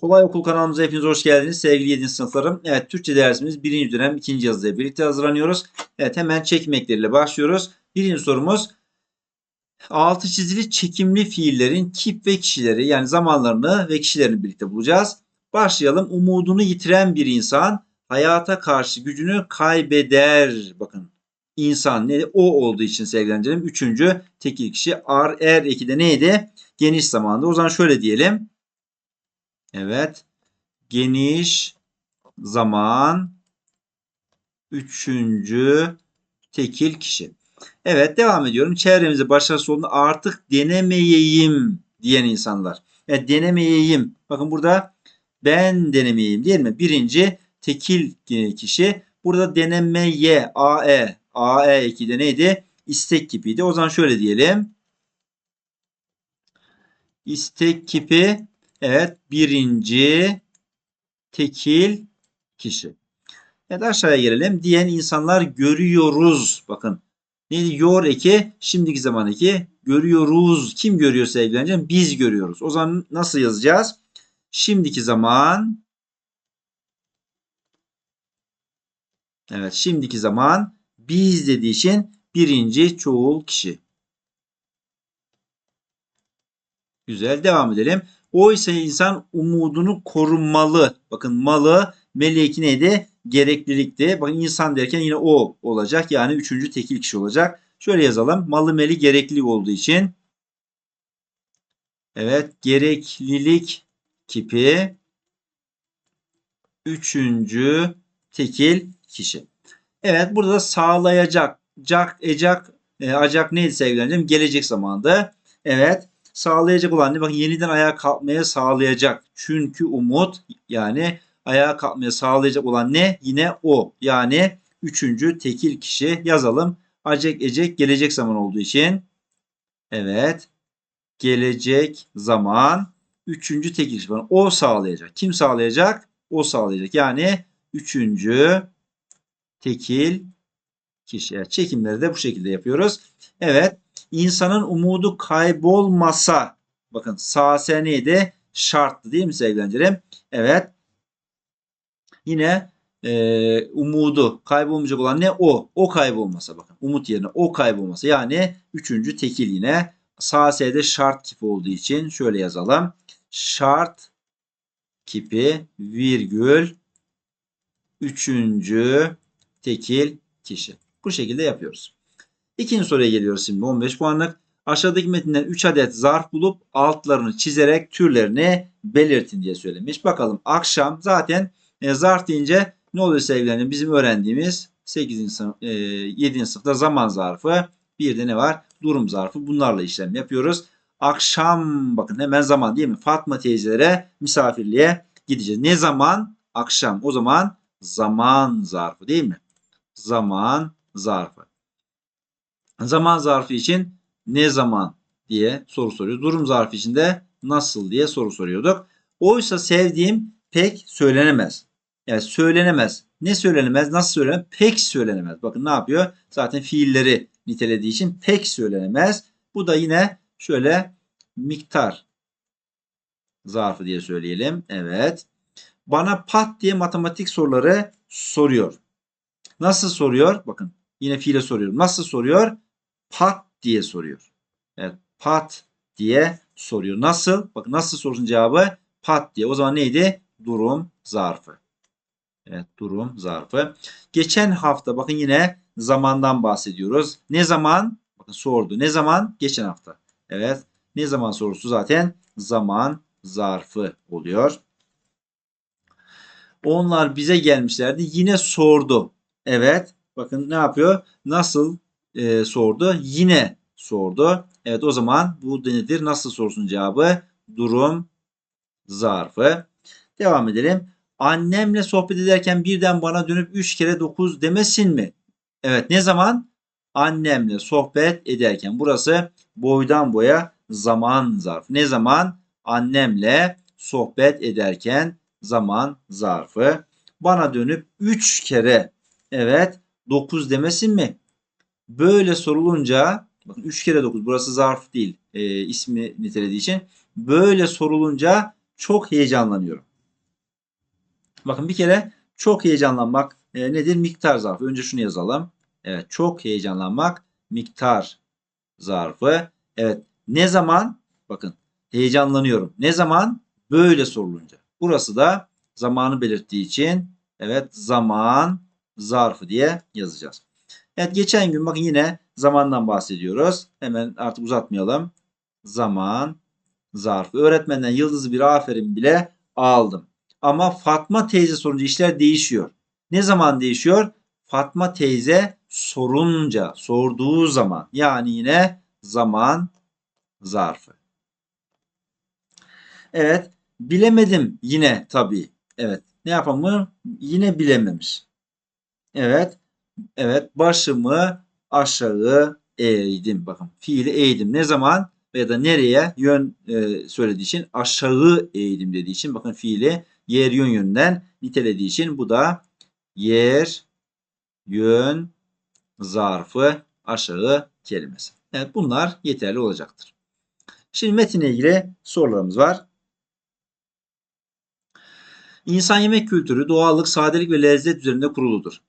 Kolay Okul kanalımıza hepiniz hoş geldiniz sevgili 7. sınıflarım. Evet Türkçe dersimiz 1. dönem 2. yazıya birlikte hazırlanıyoruz. Evet hemen çekim ekleriyle başlıyoruz. Birinci sorumuz altı çizili çekimli fiillerin kip ve kişileri yani zamanlarını ve kişilerini birlikte bulacağız. Başlayalım. Umudunu yitiren bir insan hayata karşı gücünü kaybeder. Bakın insan ne? O olduğu için sevgilendirelim. Üçüncü tekil kişi. Ar, er eki de neydi? Geniş zamanda. O zaman şöyle diyelim. Evet. Geniş zaman üçüncü tekil kişi. Evet devam ediyorum. Çevremizde başarısız olduğunda artık denemeyeyim diyen insanlar. Evet denemeyeyim. Bakın burada ben denemeyeyim değil mi? Birinci tekil kişi. Burada denemeye AE AE eki de neydi? İstek kipiydi. O zaman şöyle diyelim. İstek kipi Evet birinci tekil kişi. Evet aşağıya gelelim. Diyen insanlar görüyoruz. Bakın neydi? Yor eki şimdiki zaman eki. Görüyoruz. Kim görüyor sevgilencem? Biz görüyoruz. O zaman nasıl yazacağız? Şimdiki zaman Evet şimdiki zaman biz dediği için birinci çoğul kişi. Güzel devam edelim. Oysa insan umudunu korumalı. Bakın malı meleki neydi? Gereklilikti. Bakın insan derken yine o olacak. Yani üçüncü tekil kişi olacak. Şöyle yazalım. Malı meli gereklilik olduğu için. Evet. Gereklilik kipi üçüncü tekil kişi. Evet. Burada da sağlayacak. Cak, ecak, e, acak neydi sevgilerim? Gelecek zamanda. Evet sağlayacak olan ne? Bakın yeniden ayağa kalkmaya sağlayacak. Çünkü umut yani ayağa kalkmaya sağlayacak olan ne? Yine o. Yani üçüncü tekil kişi yazalım. Acek ecek gelecek zaman olduğu için. Evet. Gelecek zaman üçüncü tekil kişi. O sağlayacak. Kim sağlayacak? O sağlayacak. Yani üçüncü tekil kişi. Yani çekimleri de bu şekilde yapıyoruz. Evet insanın umudu kaybolmasa bakın sase neydi? Şarttı değil mi sevgili Evet. Yine e, umudu kaybolmayacak olan ne? O. O kaybolmasa bakın. Umut yerine o kaybolmasa. Yani üçüncü tekil yine. Sase'de şart kipi olduğu için şöyle yazalım. Şart kipi virgül üçüncü tekil kişi. Bu şekilde yapıyoruz. İkinci soruya geliyoruz şimdi 15 puanlık. Aşağıdaki metinden 3 adet zarf bulup altlarını çizerek türlerini belirtin diye söylemiş. Bakalım akşam zaten e, zarf deyince ne oluyor sevgilerim? Bizim öğrendiğimiz 8. sınıf, e, 7. sınıfta zaman zarfı. Bir de ne var? Durum zarfı. Bunlarla işlem yapıyoruz. Akşam bakın hemen zaman değil mi? Fatma teyzelere misafirliğe gideceğiz. Ne zaman? Akşam. O zaman zaman zarfı değil mi? Zaman zarfı. Zaman zarfı için ne zaman diye soru soruyoruz. Durum zarfı için de nasıl diye soru soruyorduk. Oysa sevdiğim pek söylenemez. Yani söylenemez. Ne söylenemez? Nasıl söylenemez? Pek söylenemez. Bakın ne yapıyor? Zaten fiilleri nitelediği için pek söylenemez. Bu da yine şöyle miktar zarfı diye söyleyelim. Evet. Bana pat diye matematik soruları soruyor. Nasıl soruyor? Bakın yine fiile soruyorum. Nasıl soruyor? Pat diye soruyor. Evet pat diye soruyor. Nasıl? Bakın nasıl sorusun cevabı pat diye. O zaman neydi? Durum zarfı. Evet durum zarfı. Geçen hafta bakın yine zamandan bahsediyoruz. Ne zaman? Bakın sordu. Ne zaman? Geçen hafta. Evet. Ne zaman sorusu zaten zaman zarfı oluyor. Onlar bize gelmişlerdi. Yine sordu. Evet. Bakın ne yapıyor? Nasıl e, sordu. Yine sordu. Evet o zaman bu nedir? Nasıl sorusun cevabı? Durum zarfı. Devam edelim. Annemle sohbet ederken birden bana dönüp 3 kere 9 demesin mi? Evet ne zaman? Annemle sohbet ederken. Burası boydan boya zaman zarfı. Ne zaman? Annemle sohbet ederken zaman zarfı. Bana dönüp 3 kere evet 9 demesin mi? Böyle sorulunca bakın 3 kere 9 burası zarf değil e, ismi nitelediği için böyle sorulunca çok heyecanlanıyorum. Bakın bir kere çok heyecanlanmak e, nedir? Miktar zarfı. Önce şunu yazalım. Evet çok heyecanlanmak miktar zarfı. Evet ne zaman? Bakın heyecanlanıyorum. Ne zaman? Böyle sorulunca. Burası da zamanı belirttiği için evet zaman zarfı diye yazacağız. Evet geçen gün bakın yine zamandan bahsediyoruz. Hemen artık uzatmayalım. Zaman zarfı. Öğretmenden yıldızı bir aferin bile aldım. Ama Fatma teyze sorunca işler değişiyor. Ne zaman değişiyor? Fatma teyze sorunca, sorduğu zaman. Yani yine zaman zarfı. Evet. Bilemedim yine tabii. Evet. Ne yapamı? Yine bilememiş. Evet. Evet. Başımı aşağı eğdim. Bakın fiili eğdim. Ne zaman? Ya da nereye yön e, söylediği için aşağı eğdim dediği için bakın fiili yer yön yönden nitelediği için bu da yer yön zarfı aşağı kelimesi. Evet bunlar yeterli olacaktır. Şimdi metinle ilgili sorularımız var. İnsan yemek kültürü doğallık, sadelik ve lezzet üzerinde kuruludur.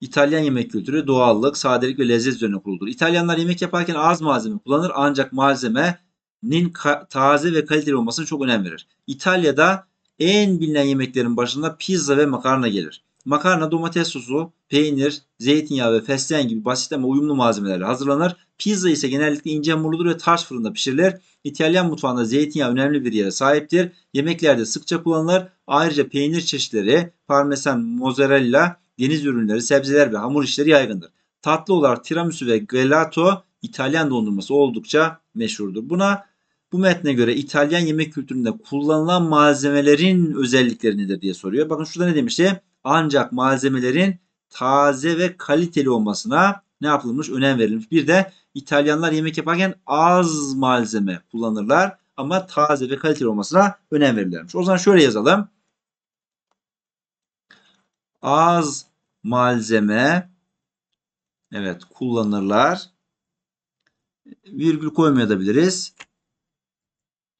İtalyan yemek kültürü doğallık, sadelik ve lezzet üzerine kuruludur. İtalyanlar yemek yaparken az malzeme kullanır ancak malzemenin taze ve kaliteli olmasına çok önem verir. İtalya'da en bilinen yemeklerin başında pizza ve makarna gelir. Makarna domates sosu, peynir, zeytinyağı ve fesleğen gibi basit ama uyumlu malzemelerle hazırlanır. Pizza ise genellikle ince hamurludur ve taş fırında pişirilir. İtalyan mutfağında zeytinyağı önemli bir yere sahiptir. Yemeklerde sıkça kullanılır. Ayrıca peynir çeşitleri, parmesan, mozzarella, deniz ürünleri, sebzeler ve hamur işleri yaygındır. Tatlı olarak tiramisu ve gelato İtalyan dondurması oldukça meşhurdur. Buna bu metne göre İtalyan yemek kültüründe kullanılan malzemelerin özellikleri nedir diye soruyor. Bakın şurada ne demişti? Ancak malzemelerin taze ve kaliteli olmasına ne yapılmış? Önem verilmiş. Bir de İtalyanlar yemek yaparken az malzeme kullanırlar ama taze ve kaliteli olmasına önem verirlermiş. O zaman şöyle yazalım. Az malzeme evet kullanırlar. Virgül koymayabiliriz.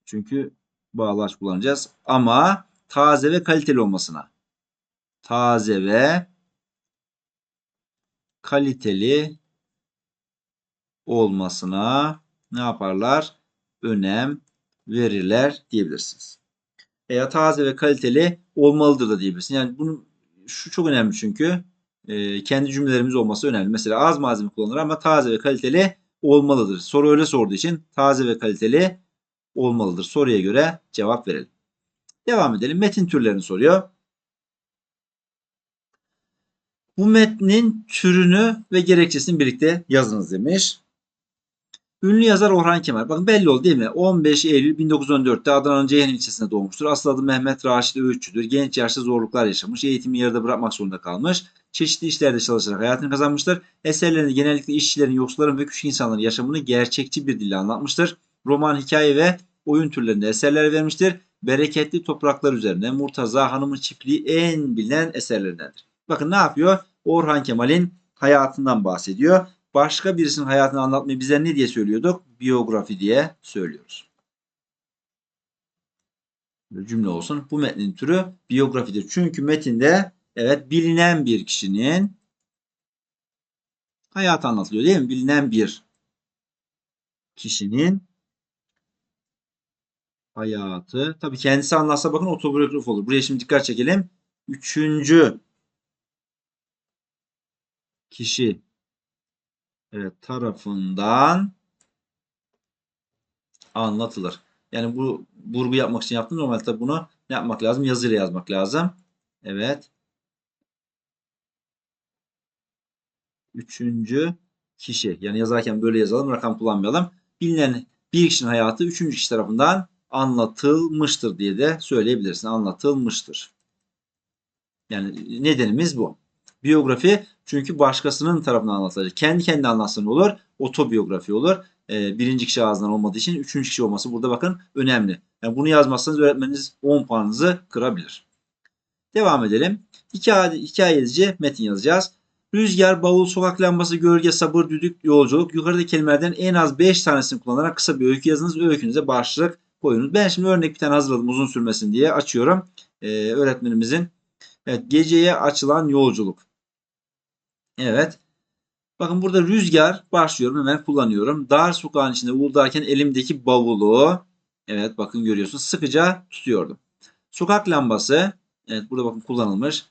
Çünkü bağlaç kullanacağız. Ama taze ve kaliteli olmasına. Taze ve kaliteli olmasına ne yaparlar? Önem verirler diyebilirsiniz. Veya taze ve kaliteli olmalıdır da diyebilirsiniz. Yani bunu şu çok önemli çünkü e, kendi cümlelerimiz olması önemli. Mesela az malzeme kullanılır ama taze ve kaliteli olmalıdır. Soru öyle sorduğu için taze ve kaliteli olmalıdır. Soruya göre cevap verelim. Devam edelim. Metin türlerini soruyor. Bu metnin türünü ve gerekçesini birlikte yazınız demiş. Ünlü yazar Orhan Kemal. Bakın belli oldu değil mi? 15 Eylül 1914'te Adana'nın Ceyhan ilçesinde doğmuştur. Asıl adı Mehmet Raşit Öğütçüdür. Genç yaşta zorluklar yaşamış. Eğitimi yarıda bırakmak zorunda kalmış. Çeşitli işlerde çalışarak hayatını kazanmıştır. Eserlerinde genellikle işçilerin, yoksulların ve küçük insanların yaşamını gerçekçi bir dille anlatmıştır. Roman, hikaye ve oyun türlerinde eserler vermiştir. Bereketli topraklar üzerine Murtaza Hanım'ın çiftliği en bilinen eserlerindendir. Bakın ne yapıyor? Orhan Kemal'in hayatından bahsediyor. Başka birisinin hayatını anlatmayı bize ne diye söylüyorduk? Biyografi diye söylüyoruz. Cümle olsun. Bu metnin türü biyografidir. Çünkü metinde evet bilinen bir kişinin hayatı anlatılıyor değil mi? Bilinen bir kişinin hayatı. Tabii kendisi anlatsa bakın otobiyografi olur. Buraya şimdi dikkat çekelim. Üçüncü kişi tarafından anlatılır. Yani bu vurgu yapmak için yaptım. Normalde tabii bunu ne yapmak lazım? Yazıyla yazmak lazım. Evet. Üçüncü kişi. Yani yazarken böyle yazalım. Rakam kullanmayalım. Bilinen bir kişinin hayatı üçüncü kişi tarafından anlatılmıştır diye de söyleyebilirsin. Anlatılmıştır. Yani nedenimiz bu. Biyografi çünkü başkasının tarafından anlatılacak. Kendi kendine anlatsın olur. Otobiyografi olur. Ee, birinci kişi ağzından olmadığı için üçüncü kişi olması burada bakın önemli. Yani bunu yazmazsanız öğretmeniniz 10 puanınızı kırabilir. Devam edelim. Hikaye, hikaye edici metin yazacağız. Rüzgar, bavul, sokak lambası, gölge, sabır, düdük, yolculuk. Yukarıdaki kelimelerden en az 5 tanesini kullanarak kısa bir öykü yazınız. Öykünüze başlık koyunuz. Ben şimdi örnek bir tane hazırladım uzun sürmesin diye açıyorum. Ee, öğretmenimizin Evet geceye açılan yolculuk. Evet. Bakın burada rüzgar başlıyorum hemen kullanıyorum. Dar sokağın içinde uğuldarken elimdeki bavulu evet bakın görüyorsunuz sıkıca tutuyordum. Sokak lambası evet burada bakın kullanılmış.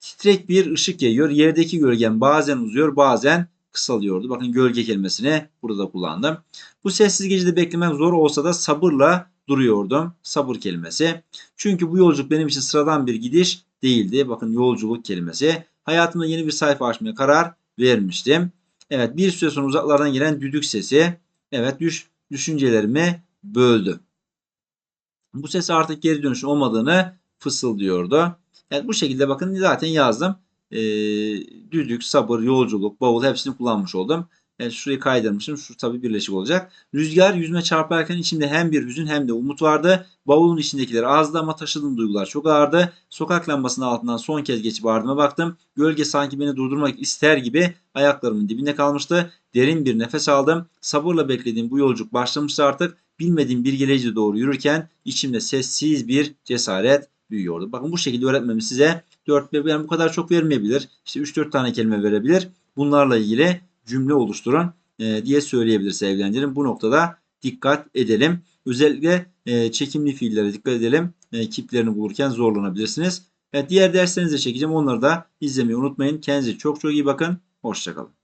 Titrek bir ışık yayıyor. Yerdeki gölgem bazen uzuyor bazen kısalıyordu. Bakın gölge kelimesini burada kullandım. Bu sessiz gecede beklemek zor olsa da sabırla duruyordum. Sabır kelimesi. Çünkü bu yolculuk benim için sıradan bir gidiş değildi. Bakın yolculuk kelimesi. Hayatımda yeni bir sayfa açmaya karar vermiştim. Evet bir süre sonra uzaklardan gelen düdük sesi. Evet düş, düşüncelerimi böldü. Bu ses artık geri dönüş olmadığını fısıldıyordu. Evet bu şekilde bakın zaten yazdım. Ee, düdük, sabır, yolculuk, bavul hepsini kullanmış oldum. Evet, şurayı kaydırmışım. Şu tabi birleşik olacak. Rüzgar yüzüme çarparken içimde hem bir hüzün hem de umut vardı. Bavulun içindekiler azdı ama taşıdığım duygular çok ağırdı. Sokak lambasının altından son kez geçip ardıma baktım. Gölge sanki beni durdurmak ister gibi ayaklarımın dibinde kalmıştı. Derin bir nefes aldım. Sabırla beklediğim bu yolculuk başlamıştı artık. Bilmediğim bir geleceğe doğru yürürken içimde sessiz bir cesaret büyüyordu. Bakın bu şekilde öğretmemiz size 4 yani bu kadar çok vermeyebilir. İşte 3-4 tane kelime verebilir. Bunlarla ilgili cümle oluşturun e, diye söyleyebilir sevgilendirin. Bu noktada dikkat edelim. Özellikle e, çekimli fiillere dikkat edelim. E, kiplerini bulurken zorlanabilirsiniz. Evet, diğer derslerinizi çekeceğim. Onları da izlemeyi unutmayın. Kendinize çok çok iyi bakın. Hoşçakalın.